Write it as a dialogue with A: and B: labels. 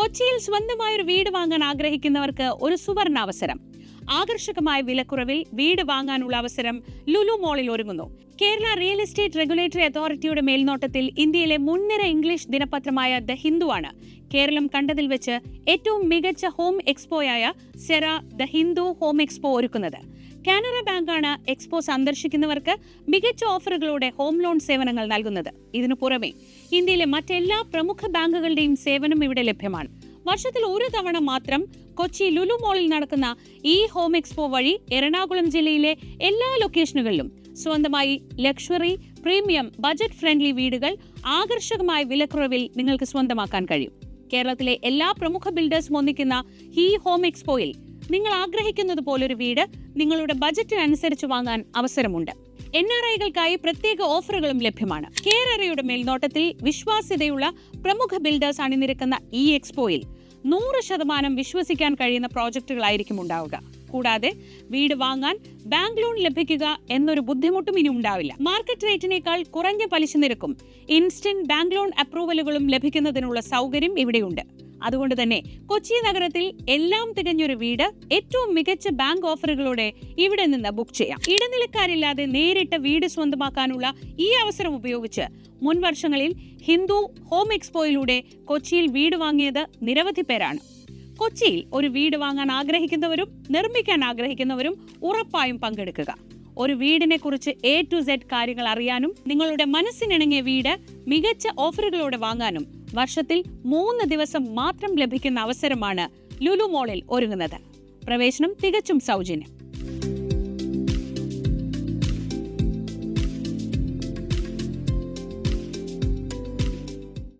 A: കൊച്ചിയിൽ സ്വന്തമായ ഒരു വീട് വാങ്ങാൻ ആഗ്രഹിക്കുന്നവർക്ക് ഒരു സുവർണ അവസരം. ആകർഷകമായ വിലക്കുറവിൽ വീട് വാങ്ങാനുള്ള അവസരം ലുലു മോളിൽ ഒരുങ്ങുന്നു. കേരള റിയൽ എസ്റ്റേറ്റ് റെഗുലേറ്ററി അതോറിറ്റിയുടെ മേൽനോട്ടത്തിൽ ഇന്ത്യയിലെ മുൻനിര ഇംഗ്ലീഷ് ദിനപത്രമായ ദ ഹിന്ദുവാണ്. കേരളം കണ്ടതിൽ വെച്ച് ഏറ്റവും മികച്ച ഹോം എക്സ്പോയായ Cera the Hindu home expo ഒരുക്കുന്നത്. കാനറ ബാങ്കാണ് എക്സ്പോ സന്ദർശിക്കുന്നവർക്ക് മികച്ച ഓഫറുകളോടെ ഹോം ലോൺ സേവനങ്ങൾ നൽകുന്നത്. ഇതിനു പുറമെ ഇന്ത്യയിലെ മറ്റെല്ലാ പ്രമുഖ ബാങ്കുകളുടെയും സേവനം ഇവിടെ ലഭ്യമാണ്. വർഷത്തിൽ ഒരു തവണ മാത്രം കൊച്ചി ലുലു മോളിൽ നടക്കുന്ന ഈ ഹോം എക്സ്പോ വഴി എറണാകുളം ജില്ലയിലെ എല്ലാ ലൊക്കേഷനുകളിലും സ്വന്തമായി ലക്ഷറി പ്രീമിയം ബജറ്റ് ഫ്രണ്ട്ലി വീടുകൾ ആകർഷകമായ വിലക്കുറവിൽ നിങ്ങൾക്ക് സ്വന്തമാക്കാൻ കഴിയും. കേരളത്തിലെ എല്ലാ പ്രമുഖ ബിൽഡേഴ്സും ഒന്നിക്കുന്ന ഈ ഹോം എക്സ്പോയിൽ നിങ്ങൾ ആഗ്രഹിക്കുന്നത് പോലൊരു വീട് നിങ്ങളുടെ ബജറ്റിനനുസരിച്ച് വാങ്ങാൻ അവസരമുണ്ട്. എൻ ആർ ഐകൾക്കായി പ്രത്യേക ഓഫറുകളും ലഭ്യമാണ്. കേരളയുടെ മേൽനോട്ടത്തിൽ വിശ്വാസ്യതയുള്ള പ്രമുഖ ബിൽഡേഴ്സ് അണിനിരക്കുന്ന ഈ എക്സ്പോയിൽ നൂറ് ശതമാനം വിശ്വസിക്കാൻ കഴിയുന്ന പ്രോജക്റ്റുകളായിരിക്കും ഉണ്ടാവുക. കൂടാതെ വീട് വാങ്ങാൻ ബാങ്ക് ലോൺ ലഭിക്കുക എന്നൊരു ബുദ്ധിമുട്ടും ഇനി ഉണ്ടാവില്ല. മാർക്കറ്റ് റേറ്റിനേക്കാൾ കുറഞ്ഞ പലിശ നിരക്കും ഇൻസ്റ്റന്റ് ബാങ്ക് ലോൺ അപ്രൂവലുകളും ലഭിക്കുന്നതിനുള്ള സൗകര്യം ഇവിടെയുണ്ട്. അതുകൊണ്ട് തന്നെ കൊച്ചി നഗരത്തിൽ എല്ലാം തികഞ്ഞൊരു വീട് ഏറ്റവും മികച്ച ബാങ്ക് ഓഫറുകളോടെ ഇവിടെ നിന്ന് ബുക്ക് ചെയ്യാം. ഇടനിലക്കാരില്ലാതെ നേരിട്ട് വീട് സ്വന്തമാക്കാനുള്ള ഈ അവസരം ഉപയോഗിച്ച് മുൻ വർഷങ്ങളിൽ ഹിന്ദു ഹോം എക്സ്പോയിലൂടെ കൊച്ചിയിൽ വീട് വാങ്ങിയത് നിരവധി പേരാണ്. കൊച്ചിയിൽ ഒരു വീട് വാങ്ങാൻ ആഗ്രഹിക്കുന്നവരും നിർമ്മിക്കാൻ ആഗ്രഹിക്കുന്നവരും ഉറപ്പായും പങ്കെടുക്കുക. ഒരു വീടിനെ കുറിച്ച് എ ടു സെഡ് കാര്യങ്ങൾ അറിയാനും നിങ്ങളുടെ മനസ്സിനിണങ്ങിയ വീട് മികച്ച ഓഫറുകളോടെ വാങ്ങാനും വർഷത്തിൽ മൂന്ന് ദിവസം മാത്രം ലഭിക്കുന്ന അവസരമാണ് ലുലു മോളിൽ ഒരുങ്ങുന്നത്. പ്രവേശനം തികച്ചും സൗജന്യം.